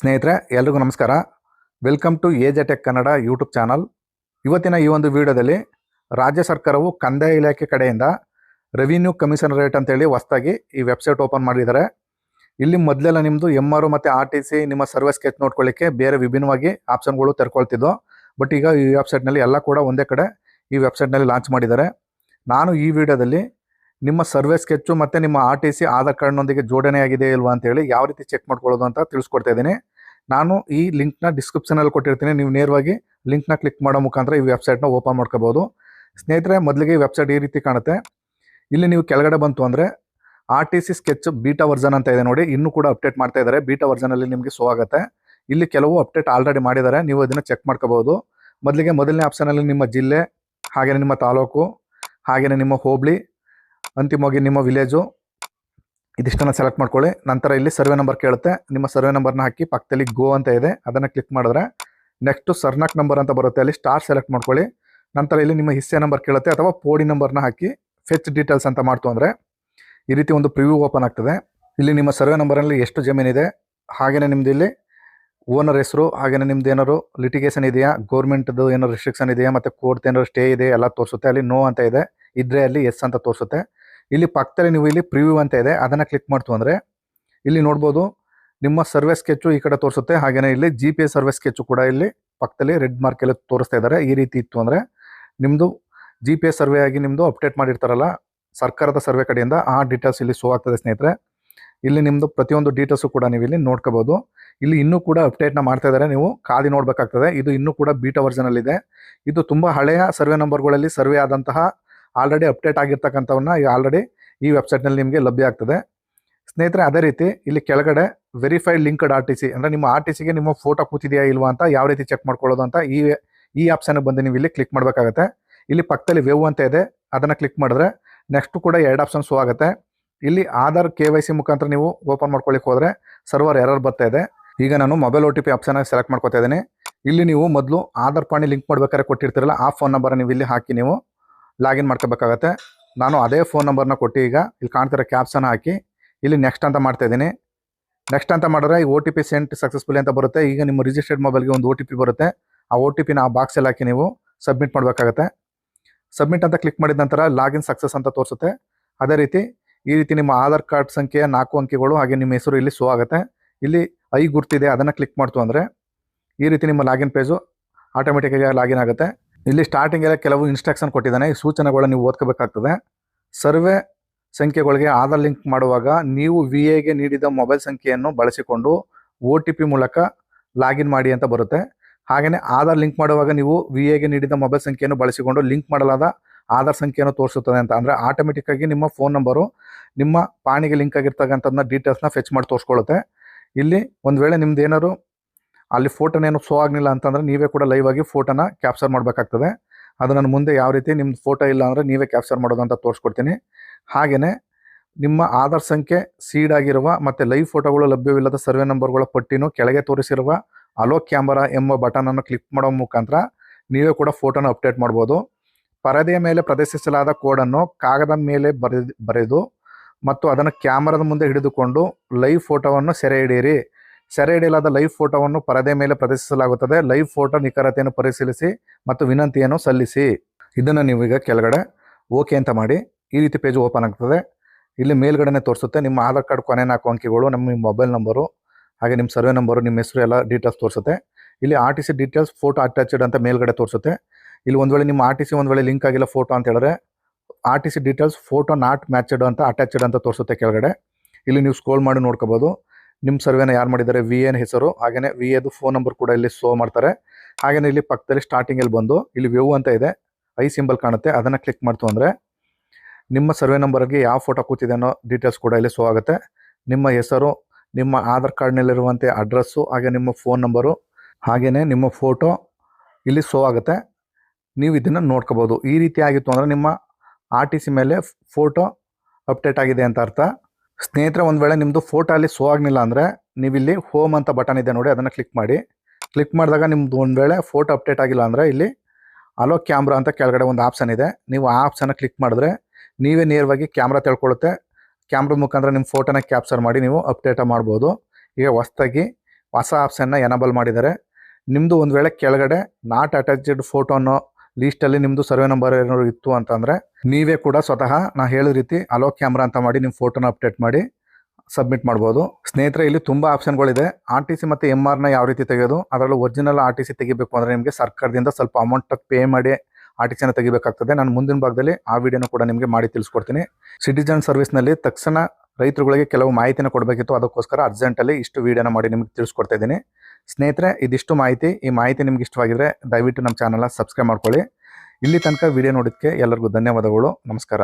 ಸ್ನೇಹಿತರೆ, ಎಲ್ರಿಗೂ ನಮಸ್ಕಾರ. Welcome to age tech Kannada YouTube channel ಇವತ್ತಿನ ಈ ಒಂದು ವಿಡಿಯೋದಲ್ಲಿ ರಾಜ್ಯ ಸರ್ಕಾರವು ಕಂದಾಯ ಇಲಾಖೆ ಕಡೆಯಿಂದ ರೆವಿನ್ಯೂ ಕಮಿಷನ್ ರೇಟ್ ಅಂತೇಳಿ ಹೊಸದಾಗಿ ಈ ವೆಬ್ಸೈಟ್ ಓಪನ್ ಮಾಡಿದ್ದಾರೆ. ಇಲ್ಲಿ ಮೊದಲೆಲ್ಲ ನಿಮ್ಮದು ಎಂ ಆರ್ ಮತ್ತು ಆರ್ ಟಿ ಸಿ ನಿಮ್ಮ ಸರ್ವಿಸ್ ಸ್ಕೆಚ್ ನೋಡ್ಕೊಳ್ಳಿಕ್ಕೆ ಬೇರೆ ವಿಭಿನ್ನವಾಗಿ ಆಪ್ಷನ್ಗಳು ತೆರ್ಕೊಳ್ತಿದ್ದು ಬಟ್ ಈಗ ಈ ವೆಬ್ಸೈಟ್ನಲ್ಲಿ ಎಲ್ಲ ಕೂಡ ಒಂದೇ ಕಡೆ ಈ ವೆಬ್ಸೈಟ್ನಲ್ಲಿ ಲಾಂಚ್ ಮಾಡಿದ್ದಾರೆ. ನಾನು ಈ ವಿಡಿಯೋದಲ್ಲಿ ನಿಮ್ಮ ಸರ್ವೆ ಸ್ಕೆಚ್ಚು ಮತ್ತು ನಿಮ್ಮ ಆರ್ ಟಿ ಸಿ ಆಧಾರ್ ಕಾರ್ಡ್ನೊಂದಿಗೆ ಜೋಡಣೆಯಾಗಿದೆ ಇಲ್ವಾ ಅಂತೇಳಿ ಯಾವ ರೀತಿ ಚೆಕ್ ಮಾಡ್ಕೊಳ್ಳೋದು ಅಂತ ತಿಳಿಸ್ಕೊಡ್ತಾ ಇದ್ದೀನಿ. ನಾನು ಈ ಲಿಂಕ್ನ ಡಿಸ್ಕ್ರಿಪ್ಷನಲ್ಲಿ ಕೊಟ್ಟಿರ್ತೀನಿ. ನೀವು ನೇರವಾಗಿ ಲಿಂಕ್ನ ಕ್ಲಿಕ್ ಮಾಡೋ ಮುಖಾಂತರ ಈ ವೆಬ್ಸೈಟ್ನ ಓಪನ್ ಮಾಡ್ಕೋಬೋದು. ಸ್ನೇಹಿತರೆ, ಮೊದಲಿಗೆ ಈ ವೆಬ್ಸೈಟ್ ಈ ರೀತಿ ಕಾಣುತ್ತೆ. ಇಲ್ಲಿ ನೀವು ಕೆಳಗಡೆ ಬಂತು ಅಂದರೆ R T C sketch beta version ಅಂತ ಇದೆ ನೋಡಿ. ಇನ್ನೂ ಕೂಡ ಅಪ್ಡೇಟ್ ಮಾಡ್ತಾ ಇದ್ದಾರೆ. ಬೀಟಾ ವರ್ಜನಲ್ಲಿ ನಿಮಗೆ ಶೋ ಆಗುತ್ತೆ. ಇಲ್ಲಿ ಕೆಲವು ಅಪ್ಡೇಟ್ ಆಲ್ರೆಡಿ ಮಾಡಿದ್ದಾರೆ. ನೀವು ಅದನ್ನು ಚೆಕ್ ಮಾಡ್ಕೋಬಹುದು ಮೊದಲಿಗೆ ಮೊದಲನೇ ಆಪ್ಷನಲ್ಲಿ ನಿಮ್ಮ ಜಿಲ್ಲೆ ಹಾಗೆಯೇ ನಿಮ್ಮ ತಾಲೂಕು ಹಾಗೆಯೇ ನಿಮ್ಮ ಹೋಬಳಿ, ಅಂತಿಮವಾಗಿ ನಿಮ್ಮ ವಿಲೇಜು ಇದಿಷ್ಟನ್ನು ಸೆಲೆಕ್ಟ್ ಮಾಡ್ಕೊಳ್ಳಿ. ನಂತರ ಇಲ್ಲಿ ಸರ್ವೆ ನಂಬರ್ ಕೇಳುತ್ತೆ. ನಿಮ್ಮ ಸರ್ವೆ ನಂಬರ್ನ ಹಾಕಿ ಪಕ್ಕದಲ್ಲಿ ಗೋ ಅಂತ ಇದೆ. ಅದನ್ನು ಕ್ಲಿಕ್ ಮಾಡಿದ್ರೆ ನೆಕ್ಸ್ಟು ಸರ್ನಾಕ್ ನಂಬರ್ ಅಂತ ಬರುತ್ತೆ. ಅಲ್ಲಿ ಸ್ಟಾರ್ ಸೆಲೆಕ್ಟ್ ಮಾಡ್ಕೊಳ್ಳಿ. ನಂತರ ಇಲ್ಲಿ ನಿಮ್ಮ ಹಿಸ್ಸೆ ನಂಬರ್ ಕೇಳುತ್ತೆ ಅಥವಾ ಪೋಡಿ ನಂಬರ್ನ ಹಾಕಿ ಫೆಚ್ ಡೀಟೇಲ್ಸ್ ಅಂತ ಮಾಡ್ತು ಅಂದರೆ ಈ ರೀತಿ ಒಂದು ಪ್ರಿವ್ಯೂ ಓಪನ್ ಆಗ್ತದೆ. ಇಲ್ಲಿ ನಿಮ್ಮ ಸರ್ವೆ ನಂಬರಲ್ಲಿ ಎಷ್ಟು ಜಮೀನಿದೆ ಹಾಗೆಯೇ ನಿಮ್ಮದು ಇಲ್ಲಿ ಓನರ್ ಹೆಸರು ಹಾಗೆಯೇ ನಿಮ್ದು ಏನಾದ್ರು ಲಿಟಿಗೇಷನ್ ಇದೆಯಾ? ಗೌರ್ಮೆಂಟ್ದು ಏನಾದ್ರು ರಿಸ್ಟ್ರಿಕ್ಷನ್ ಇದೆಯಾ? ಮತ್ತು ಕೋರ್ಟ್ ಏನಾದ್ರು ಸ್ಟೇ ಇದೆ ಎಲ್ಲ ತೋರಿಸುತ್ತೆ. ಅಲ್ಲಿ ನೋ ಅಂತ ಇದೆ. ಇದ್ರೆ ಅಲ್ಲಿ ಎಸ್ ಅಂತ ತೋರಿಸುತ್ತೆ. ಇಲ್ಲಿ ಪಕ್ಕದಲ್ಲಿ ನೀವು ಇಲ್ಲಿ ಪ್ರಿವ್ಯೂ ಅಂತ ಇದೆ, ಅದನ್ನು ಕ್ಲಿಕ್ ಮಾಡ್ತು ಅಂದರೆ ಇಲ್ಲಿ ನೋಡ್ಬೋದು ನಿಮ್ಮ ಸರ್ವೆ ಸ್ಕೆಚ್ಚು ಈ ಕಡೆ ತೋರಿಸುತ್ತೆ ಹಾಗೆಯೇ ಇಲ್ಲಿ G P S survey sketch ಕೂಡ ಇಲ್ಲಿ ಪಕ್ಕದಲ್ಲಿ ರೆಡ್ ಮಾರ್ಕ್ ಎಲ್ಲ ತೋರಿಸ್ತಾ ಇದ್ದಾರೆ ಈ ರೀತಿ ಇತ್ತು ಅಂದರೆ ನಿಮ್ಮದು ಜಿ ಪಿ ಎಸ್ ಸರ್ವೆ ಆಗಿ ನಿಮ್ಮದು ಅಪ್ಡೇಟ್ ಮಾಡಿರ್ತಾರಲ್ಲ, ಸರ್ಕಾರದ ಸರ್ವೆ ಕಡೆಯಿಂದ ಆ ಡೀಟೇಲ್ಸ್ ಇಲ್ಲಿ ಶೋ ಆಗ್ತದೆ ಸ್ನೇಹಿತರೆ. ಇಲ್ಲಿ ನಿಮ್ಮದು ಪ್ರತಿಯೊಂದು ಡೀಟೇಲ್ಸು ಕೂಡ ನೀವು ಇಲ್ಲಿ ನೋಡ್ಕೋಬೋದು. ಇಲ್ಲಿ ಇನ್ನೂ ಕೂಡ ಅಪ್ಡೇಟ್ನ ಮಾಡ್ತಾ ಇದ್ದಾರೆ ನೀವು ಕಾದಿ ನೋಡಬೇಕಾಗ್ತದೆ, ಇದು ಇನ್ನೂ ಕೂಡ ಬೀಟಾ ವರ್ಜನಲ್ಲಿದೆ ಇದು. ತುಂಬ ಹಳೆಯ ಸರ್ವೆ ನಂಬರ್ಗಳಲ್ಲಿ ಸರ್ವೆ ಆದಂತಹ ಆಲ್ರೆಡಿ ಅಪ್ಡೇಟ್ ಆಗಿರ್ತಕ್ಕಂಥವನ್ನ ಆಲ್ರೆಡಿ ಈ ವೆಬ್ಸೈಟ್ನಲ್ಲಿ ನಿಮಗೆ ಲಭ್ಯ ಆಗ್ತದೆ. ಸ್ನೇಹಿತರೆ, ಅದೇ ರೀತಿ ಇಲ್ಲಿ ಕೆಳಗಡೆ verified linked R T C ಅಂದರೆ ನಿಮ್ಮ ಆರ್ ಟಿ ಸಿಗೆ ನಿಮ್ಮ ಫೋಟೋ ಕೂತಿದೆಯಾ ಇಲ್ವಾ ಅಂತ ಯಾವ ರೀತಿ ಚೆಕ್ ಮಾಡ್ಕೊಳ್ಳೋದು ಅಂತ ಈ ಈ ಆಪ್ಷನ್ಗೆ ಬಂದು ನೀವು ಇಲ್ಲಿ ಕ್ಲಿಕ್ ಮಾಡಬೇಕಾಗತ್ತೆ. ಇಲ್ಲಿ ಪಕ್ಕದಲ್ಲಿ ವೇವ್ ಅಂತ ಇದೆ, ಅದನ್ನು ಕ್ಲಿಕ್ ಮಾಡಿದ್ರೆ ನೆಕ್ಸ್ಟ್ ಕೂಡ ಎರಡು ಆಪ್ಷನ್ ಶೋ ಆಗುತ್ತೆ. ಇಲ್ಲಿ ಆಧಾರ್ ಕೆ ವೈ ಸಿ ಮುಖಾಂತರ ನೀವು ಓಪನ್ ಮಾಡ್ಕೊಳ್ಳಿಕ್ಕೆ ಹೋದರೆ ಸರ್ವರ್ ಎರರ್ ಬರ್ತಾ ಇದೆ. ಈಗ ನಾನು mobile O T P option select ಮಾಡ್ಕೊತಾ ಇದ್ದೀನಿ. ಇಲ್ಲಿ ನೀವು ಮೊದಲು ಆಧಾರ್ ಪಾಣಿ ಲಿಂಕ್ ಮಾಡ್ಬೇಕಾದ್ರೆ ಕೊಟ್ಟಿರ್ತೀರಲ್ಲ, ಆ ಫೋನ್ ನಂಬರ್ ನೀವು ಇಲ್ಲಿ ಹಾಕಿ ನೀವು ಲಾಗಿನ್ ಮಾಡ್ಕೋಬೇಕಾಗತ್ತೆ. ನಾನು ಅದೇ ಫೋನ್ ನಂಬರ್ನ ಕೊಟ್ಟು ಈಗ ಇಲ್ಲಿ ಕಾಣ್ತಿರೋ ಕ್ಯಾಪ್ಸನ್ನು ಹಾಕಿ ಇಲ್ಲಿ ನೆಕ್ಸ್ಟ್ ಅಂತ ಮಾಡ್ತಾ ಇದ್ದೀನಿ. ನೆಕ್ಸ್ಟ್ ಅಂತ ಮಾಡಿದ್ರೆ ಈ O T P sent successfully ಅಂತ ಬರುತ್ತೆ. ಈಗ ನಿಮ್ಮ ರಿಜಿಸ್ಟರ್ಡ್ ಮೊಬೈಲ್ಗೆ ಒಂದು ಓ ಟಿ ಪಿ ಬರುತ್ತೆ. ಆ ಓ ಟಿ ಪಿನ ಆ ಬಾಕ್ಸಲ್ಲಿ ಹಾಕಿ ನೀವು ಸಬ್ಮಿಟ್ ಮಾಡಬೇಕಾಗತ್ತೆ. ಸಬ್ಮಿಟ್ ಅಂತ ಕ್ಲಿಕ್ ಮಾಡಿದ ನಂತರ ಲಾಗಿನ್ ಸಕ್ಸಸ್ ಅಂತ ತೋರಿಸುತ್ತೆ. ಅದೇ ರೀತಿ ಈ ರೀತಿ ನಿಮ್ಮ ಆಧಾರ್ ಕಾರ್ಡ್ ಸಂಖ್ಯೆಯ ನಾಲ್ಕು ಅಂಕಿಗಳು ಹಾಗೆ ನಿಮ್ಮ ಹೆಸರು ಇಲ್ಲಿ ಶೋ ಆಗುತ್ತೆ. ಇಲ್ಲಿ ಐ ಗುರ್ತಿದೆ, ಅದನ್ನು ಕ್ಲಿಕ್ ಮಾಡ್ತು ಅಂದರೆ ಈ ರೀತಿ ನಿಮ್ಮ ಲಾಗಿನ್ ಪೇಜು ಆಟೋಮೆಟಿಕ್ಕಾಗಿ ಲಾಗಿನ್ ಆಗುತ್ತೆ. ಇಲ್ಲಿ ಸ್ಟಾರ್ಟಿಂಗೆಲ್ಲ ಕೆಲವು ಇನ್ಸ್ಟ್ರಕ್ಷನ್ ಕೊಟ್ಟಿದ್ದಾನೆ. ಈ ಸೂಚನೆಗಳನ್ನ ನೀವು ಓದ್ಕೋಬೇಕಾಗ್ತದೆ. ಸರ್ವೆ ಸಂಖ್ಯೆಗಳಿಗೆ ಆಧಾರ್ ಲಿಂಕ್ ಮಾಡುವಾಗ ನೀವು ವಿ ಎಗೆ ನೀಡಿದ ಮೊಬೈಲ್ ಸಂಖ್ಯೆಯನ್ನು ಬಳಸಿಕೊಂಡು ಓ ಟಿ ಪಿ ಮೂಲಕ ಲಾಗಿನ್ ಮಾಡಿ ಅಂತ ಬರುತ್ತೆ. ಹಾಗೆಯೇ ಆಧಾರ್ ಲಿಂಕ್ ಮಾಡುವಾಗ ನೀವು ವಿ ಎಗೆ ನೀಡಿದ ಮೊಬೈಲ್ ಸಂಖ್ಯೆಯನ್ನು ಬಳಸಿಕೊಂಡು ಲಿಂಕ್ ಮಾಡಲಾದ ಆಧಾರ್ ಸಂಖ್ಯೆಯನ್ನು ತೋರಿಸುತ್ತದೆ ಅಂತ. ಅಂದರೆ ಆಟೋಮೆಟಿಕ್ಕಾಗಿ ನಿಮ್ಮ ಫೋನ್ ನಂಬರು ನಿಮ್ಮ ಪಾಣಿಗೆ ಲಿಂಕ್ ಆಗಿರ್ತಕ್ಕಂಥದ್ದನ್ನ ಡೀಟೇಲ್ಸ್ನ ಫೆಚ್ ಮಾಡಿ ತೋರಿಸ್ಕೊಳ್ಳುತ್ತೆ. ಇಲ್ಲಿ ಒಂದು ವೇಳೆ ನಿಮ್ದು ಏನಾದ್ರು ಅಲ್ಲಿ ಫೋಟೋನೇನು ಸೋ ಆಗಲಿಲ್ಲ ಅಂತಂದರೆ ನೀವೇ ಕೂಡ ಲೈವ್ ಆಗಿ ಫೋಟೋನ ಕ್ಯಾಪ್ಚರ್ ಮಾಡಬೇಕಾಗ್ತದೆ. ಅದು ನಾನು ಮುಂದೆ ಯಾವ ರೀತಿ ನಿಮ್ಮ ಫೋಟೋ ಇಲ್ಲ ಅಂದರೆ ನೀವೇ ಕ್ಯಾಪ್ಚರ್ ಮಾಡೋದು ಅಂತ ತೋರಿಸ್ಕೊಡ್ತೀನಿ. ಹಾಗೆಯೇ ನಿಮ್ಮ ಆಧಾರ್ ಸಂಖ್ಯೆ ಸೀಡ್ ಆಗಿರುವ ಮತ್ತು ಲೈವ್ ಫೋಟೋಗಳು ಲಭ್ಯವಿಲ್ಲದ ಸರ್ವೆ ನಂಬರ್ಗಳ ಪಟ್ಟಿನೂ ಕೆಳಗೆ ತೋರಿಸಿರುವ ಅಲೋ ಕ್ಯಾಮರಾ ಎಂಬ ಬಟನನ್ನು ಕ್ಲಿಕ್ ಮಾಡೋ ಮುಖಾಂತರ ನೀವೇ ಕೂಡ ಫೋಟೋನ ಅಪ್ಡೇಟ್ ಮಾಡ್ಬೋದು. ಪರದೆಯ ಮೇಲೆ ಪ್ರದರ್ಶಿಸಲಾದ ಕೋಡನ್ನು ಕಾಗದ ಮೇಲೆ ಬರೆದು ಬರೆದು ಮತ್ತು ಅದನ್ನು ಕ್ಯಾಮರಾದ ಮುಂದೆ ಹಿಡಿದುಕೊಂಡು ಲೈವ್ ಫೋಟೋವನ್ನು ಸೆರೆ ಹಿಡಿಯಿರಿ. ಸೆರೆ ಹಿಡಿಯಲಾದ ಲೈವ್ ಫೋಟೋವನ್ನು ಪರದೆ ಮೇಲೆ ಪ್ರದರ್ಶಿಸಲಾಗುತ್ತದೆ. ಲೈವ್ ಫೋಟೋ ನಿಖರತೆಯನ್ನು ಪರಿಶೀಲಿಸಿ ಮತ್ತು ವಿನಂತಿಯನ್ನು ಸಲ್ಲಿಸಿ. ಇದನ್ನು ನೀವು ಈಗ ಕೆಳಗಡೆ ಓಕೆ ಅಂತ ಮಾಡಿ. ಈ ರೀತಿ ಪೇಜ್ ಓಪನ್ ಆಗ್ತದೆ. ಇಲ್ಲಿ ಮೇಲ್ಗಡೆನೇ ತೋರಿಸುತ್ತೆ. ನಿಮ್ಮ ಆಧಾರ್ ಕಾರ್ಡ್, ಕೊನೆ ನಾಲ್ಕು ಅಂಕಿಗಳು, ನಮ್ಮ ಮೊಬೈಲ್ ನಂಬರು, ಹಾಗೆ ನಿಮ್ಮ ಸರ್ವೆ ನಂಬರು, ನಿಮ್ಮ ಹೆಸರು ಎಲ್ಲ ಡೀಟೇಲ್ಸ್ ತೋರಿಸುತ್ತೆ. ಇಲ್ಲಿ R T C details, photo attached ಅಂತ ಮೇಲ್ಗಡೆ ತೋರಿಸುತ್ತೆ. ಇಲ್ಲಿ ಒಂದು ವೇಳೆ ನಿಮ್ಮ ಆರ್ ಟಿ ಸಿ ಒಂದು ವೇಳೆ ಲಿಂಕ್ ಆಗಿಲ್ಲ ಫೋಟೋ ಅಂತ ಹೇಳಿದ್ರೆ R T C details, photo not matched ಅಂತ, ಅಟ್ಯಾಚ್ಡ್ ಅಂತ ತೋರಿಸುತ್ತೆ ಕೆಳಗಡೆ. ಇಲ್ಲಿ ನೀವು ಸ್ಕ್ರೋಲ್ ಮಾಡಿ ನೋಡ್ಕೋಬೋದು. ನಿಮ್ಮ ಸರ್ವೆನ ಯಾರು ಮಾಡಿದ್ದಾರೆ? ವಿ ಎನ್ ಹೆಸರು. ಹಾಗೆಯೇ ವಿ ಎದು ಫೋನ್ ನಂಬರ್ ಕೂಡ ಇಲ್ಲಿ ಶೋ ಮಾಡ್ತಾರೆ. ಹಾಗೆಯೇ ಇಲ್ಲಿ ಪಕ್ಕದಲ್ಲಿ ಸ್ಟಾರ್ಟಿಂಗಲ್ಲಿ ಬಂದು ಇಲ್ಲಿ ವ್ಯೂ ಅಂತ ಇದೆ. ಐ ಸಿಂಬಲ್ ಕಾಣುತ್ತೆ. ಅದನ್ನು ಕ್ಲಿಕ್ ಮಾಡ್ತು ಅಂದರೆ ನಿಮ್ಮ ಸರ್ವೆ ನಂಬರ್ಗೆ ಯಾವ ಫೋಟೋ ಕೂತಿದೆ ಅನ್ನೋ ಡೀಟೇಲ್ಸ್ ಕೂಡ ಇಲ್ಲಿ ಶೋ ಆಗುತ್ತೆ. ನಿಮ್ಮ ಹೆಸರು, ನಿಮ್ಮ ಆಧಾರ್ ಕಾರ್ಡ್ನಲ್ಲಿರುವಂತೆ ಅಡ್ರೆಸ್ಸು ಹಾಗೆ ನಿಮ್ಮ ಫೋನ್ ನಂಬರು ಹಾಗೆಯೇ ನಿಮ್ಮ ಫೋಟೋ ಇಲ್ಲಿ ಶೋ ಆಗುತ್ತೆ. ನೀವು ಇದನ್ನು ನೋಡ್ಕೋಬೋದು. ಈ ರೀತಿ ಆಗಿತ್ತು ಅಂದರೆ ನಿಮ್ಮ ಆರ್ ಸಿ ಮೇಲೆ ಫೋಟೋ ಅಪ್ಡೇಟ್ ಆಗಿದೆ ಅಂತ ಅರ್ಥ. ಸ್ನೇಹಿತರೆ, ಒಂದು ವೇಳೆ ನಿಮ್ಮದು ಫೋಟೋ ಅಲ್ಲಿ ಶೋ ಆಗಲಿಲ್ಲ ಅಂದರೆ ನೀವಿಲ್ಲಿ ಹೋಮ್ ಅಂತ ಬಟನ್ ಇದೆ ನೋಡಿ, ಅದನ್ನು ಕ್ಲಿಕ್ ಮಾಡಿ. ಕ್ಲಿಕ್ ಮಾಡಿದಾಗ ನಿಮ್ಮದು ಒಂದು ವೇಳೆ ಫೋಟೋ ಅಪ್ಡೇಟ್ ಆಗಿಲ್ಲ ಅಂದರೆ ಇಲ್ಲಿ ಅಲೋ ಕ್ಯಾಮ್ರಾ ಅಂತ ಕೆಳಗಡೆ ಒಂದು ಆಪ್ಷನ್ ಇದೆ. ನೀವು ಆ ಆಪ್ಷನ್ನ ಕ್ಲಿಕ್ ಮಾಡಿದ್ರೆ ನೀವೇ ನೇರವಾಗಿ ಕ್ಯಾಮ್ರಾ ತಿಳ್ಕೊಳ್ಳುತ್ತೆ. ಕ್ಯಾಮ್ರ ಮುಖಾಂತರ ನಿಮ್ಮ ಫೋಟೋನ ಕ್ಯಾಪ್ಚರ್ ಮಾಡಿ ನೀವು ಅಪ್ಡೇಟ ಮಾಡ್ಬೋದು. ಈಗ ಹೊಸ್ದಾಗಿ ಹೊಸ ಆಪ್ಷನ್ನ ಎನಬಲ್ ಮಾಡಿದ್ದಾರೆ. ನಿಮ್ಮದು ಒಂದು ವೇಳೆ ಕೆಳಗಡೆ ನಾಟ್ ಅಟ್ಯಾಚ್ಡ್ ಫೋಟೋನೋ ಲೀಸ್ಟಲ್ಲಿ ನಿಮ್ಮದು ಸರ್ವೆ ನಂಬರ್ ಏನಾದ್ರು ಇತ್ತು ಅಂತಂದರೆ ನೀವೇ ಕೂಡ ಸ್ವತಃ ನಾ ಹೇಳಿದ ರೀತಿ ಅಲೋ ಕ್ಯಾಮ್ರಾ ಅಂತ ಮಾಡಿ ನಿಮ್ಮ ಫೋಟೋನ ಅಪ್ಡೇಟ್ ಮಾಡಿ ಸಬ್ಮಿಟ್ ಮಾಡ್ಬೋದು. ಸ್ನೇಹಿತರೆ, ಇಲ್ಲಿ ತುಂಬ ಆಪ್ಷನ್ಗಳಿದೆ ಆರ್ ಟಿ ಸಿ ಮತ್ತು ಎಂ ಆರ್ನ ಯಾವ ರೀತಿ ತೆಗೆಯೋದು, ಅದರಲ್ಲೂ ಒರಿಜಿನಲ್ ಆರ್ ಟಿ ಸಿ ತೆಗಿಬೇಕು ಅಂದರೆ ನಿಮಗೆ ಸರ್ಕಾರದಿಂದ ಸ್ವಲ್ಪ ಅಮೌಂಟ್ ಪೇ ಮಾಡಿ ಆರ್ ಟಿ ಸಿನ ತೆಗಿಬೇಕಾಗ್ತದೆ. ನಾನು ಮುಂದಿನ ಭಾಗದಲ್ಲಿ ಆ ವಿಡಿಯೋನ ಕೂಡ ನಿಮಗೆ ಮಾಡಿ ತಿಳಿಸ್ಕೊಡ್ತೀನಿ. ಸಿಟಿಜನ್ ಸರ್ವಿಸ್ನಲ್ಲಿ ತಕ್ಷಣ ರೈತರುಗಳಿಗೆ ಕೆಲವು ಮಾಹಿತಿನ ಕೊಡಬೇಕಿತ್ತು. ಅದಕ್ಕೋಸ್ಕರ ಅರ್ಜೆಂಟಲ್ಲಿ ಇಷ್ಟು ವಿಡಿಯೋನ ಮಾಡಿ ನಿಮಗೆ ತಿಳಿಸ್ಕೊಡ್ತಾ ಇದ್ದೀನಿ. ಸ್ನೇಹಿತರೆ, ಇದಿಷ್ಟು ಮಾಹಿತಿ. ಈ ಮಾಹಿತಿ ನಿಮ್ಗೆ ಇಷ್ಟವಾಗಿದ್ರೆ ದಯವಿಟ್ಟು ನಮ್ಮ ಚಾನಲ್ನ ಸಬ್ಸ್ಕ್ರೈಬ್ ಮಾಡ್ಕೊಳ್ಳಿ. ಇಲ್ಲಿ ತನಕ ವಿಡಿಯೋ ನೋಡೋದಕ್ಕೆ ಎಲ್ಲರಿಗೂ ಧನ್ಯವಾದಗಳು. ನಮಸ್ಕಾರ.